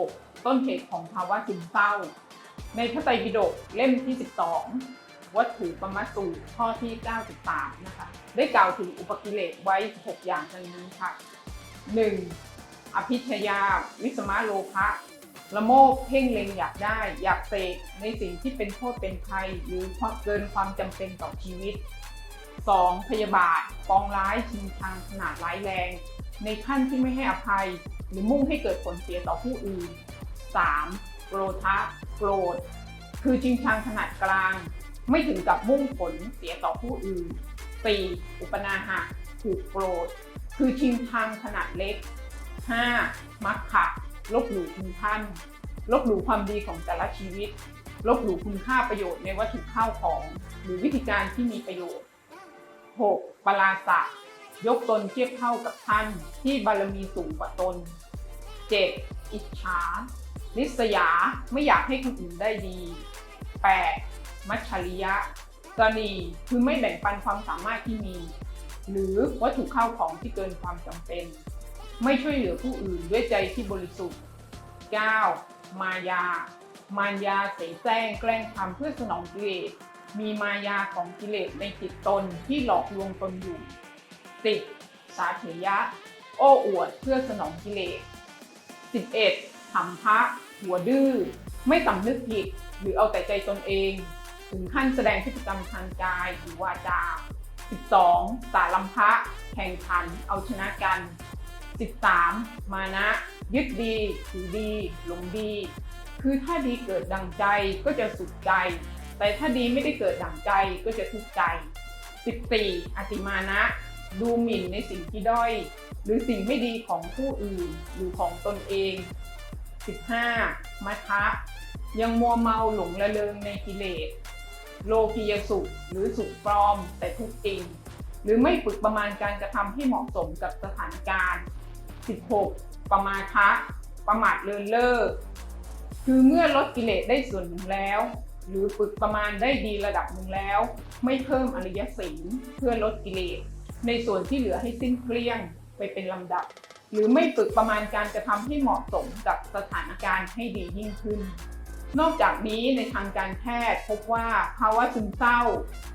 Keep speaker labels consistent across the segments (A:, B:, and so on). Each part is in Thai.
A: 6 ต้นเหตุของภาวะซึมเศร้า ในพระไตรปิฎกเล่มที่ 12 วัตถุปรมสูตรข้อที่ 93 นะคะ ได้กล่าวถึงอุปกิเลสไว้ 6 อย่างดังนี้ค่ะ 1. อภิชยา วิสมาโลภะละโมบเพ่งเล็งอยากได้ อยากเสกในสิ่งที่เป็นโทษเป็นภัยหรือเกินความจำเป็นต่อชีวิต 2. พยาบาทปองร้ายชิงชังขนาดร้ายแรง ในขั้นที่ไม่ให้อภัย รือมุ่งให้เกิดผลเสียต่อผู้อื่น 3. โกรธะโกรธ คือชิงชังขนาดกลาง ไม่ถึงกับมุ่งผลเสียต่อผู้อื่น 4. อุปนาหะถูกโกรธ คือชิงชังขนาดเล็ก 5. มักขะลบหลู่คุณท่าน ลบหลู่ความดีของแต่ละชีวิต ลบหลู่คุณค่าประโยชน์ในวัตถุข้าวของ หรือวิธีการที่มีประโยชน์ 6. ปราศะ ยกตนเทียบเท่ากับท่านที่บารมีสูงกว่าตน 7. อิจฉาริษยาไม่อยากให้คนอื่นได้ดี 8. มัชชริยะกรณีคือไม่แบ่งปันความสามารถที่มี หรือวัตถุเข้าของที่เกินความจำเป็น ไม่ช่วยเหลือผู้อื่นด้วยใจที่บริสุทธิ์ 9. มายา มายาเสแสร้งแกล้งทำเพื่อสนองกิเลสมีมายาของกิเลสในจิตตนที่หลอกลวงตนอยู่ 10. สาเถยะ โอ้อวดเพื่อสนองกิเลส 11. ธรรมภะหัวดื้อ ไม่สำนึกผิด หรือเอาแต่ใจตนเอง ถึงขั้นแสดงพฤติกรรมทางกายหรือวาจา 12. สารัมภะแข่งขัน เอาชนะกัน 13. มานะ ยึดดีถือดีหลงดี คือถ้าดีเกิดดังใจก็จะสุขใจ แต่ถ้าดีไม่ได้เกิดดังใจก็จะทุกข์ใจ 14. อติมานะ ดูหมิ่นในสิ่งที่ด้อย หรือสิ่งไม่ดีของผู้อื่นหรือของตนเอง 15. มัทะยังมัวเมาหลงระเริงในกิเลส โลกียสุขหรือสุขปลอมแต่ทุกจริง หรือไม่ฝึกประมาณการกระทำให้เหมาะสมกับสถานการณ์ 16. ประมาทะประมาทเลินเล่อคือเมื่อลดกิเลสได้ส่วนหนึ่งแล้ว หรือฝึกประมาณได้ดีระดับหนึ่งแล้ว ไม่เพิ่มอริยศีลเพื่อลดกิเลส ในส่วนที่เหลือให้สิ้นเกลี้ยงไปเป็นลำดับ หรือไม่ฝึกประมาณการกระทำให้เหมาะสมกับสถานการณ์ให้ดียิ่งขึ้น นอกจากนี้ในทางการแพทย์พบว่าภาวะซึมเศร้า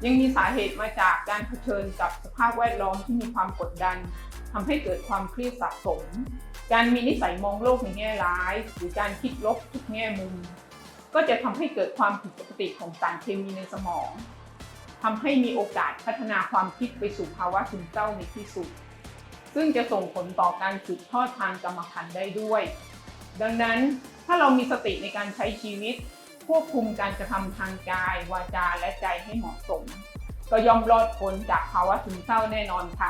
A: ยังมีสาเหตุมาจากการเผชิญกับสภาพแวดล้อมที่มีความกดดันทำให้เกิดความเครียดสะสม การมีนิสัยมองโลกในแง่ร้าย หรือการคิดลบทุกแง่มุม ก็จะทำให้เกิดความผิดปกติของสารเคมีในสมอง ทำให้มีโอกาสพัฒนาความคิดไปสู่ภาวะซึมเศร้าในที่สุด ซึ่งจะส่งผลต่อการสืบทอดทางกรรมพันธุ์ได้ด้วย ดังนั้นถ้าเรามีสติในการใช้ชีวิต ควบคุมการกระทำทางกาย วาจาและใจให้เหมาะสม ก็ย่อมรอดพ้นจากภาวะซึมเศร้าแน่นอนค่ะ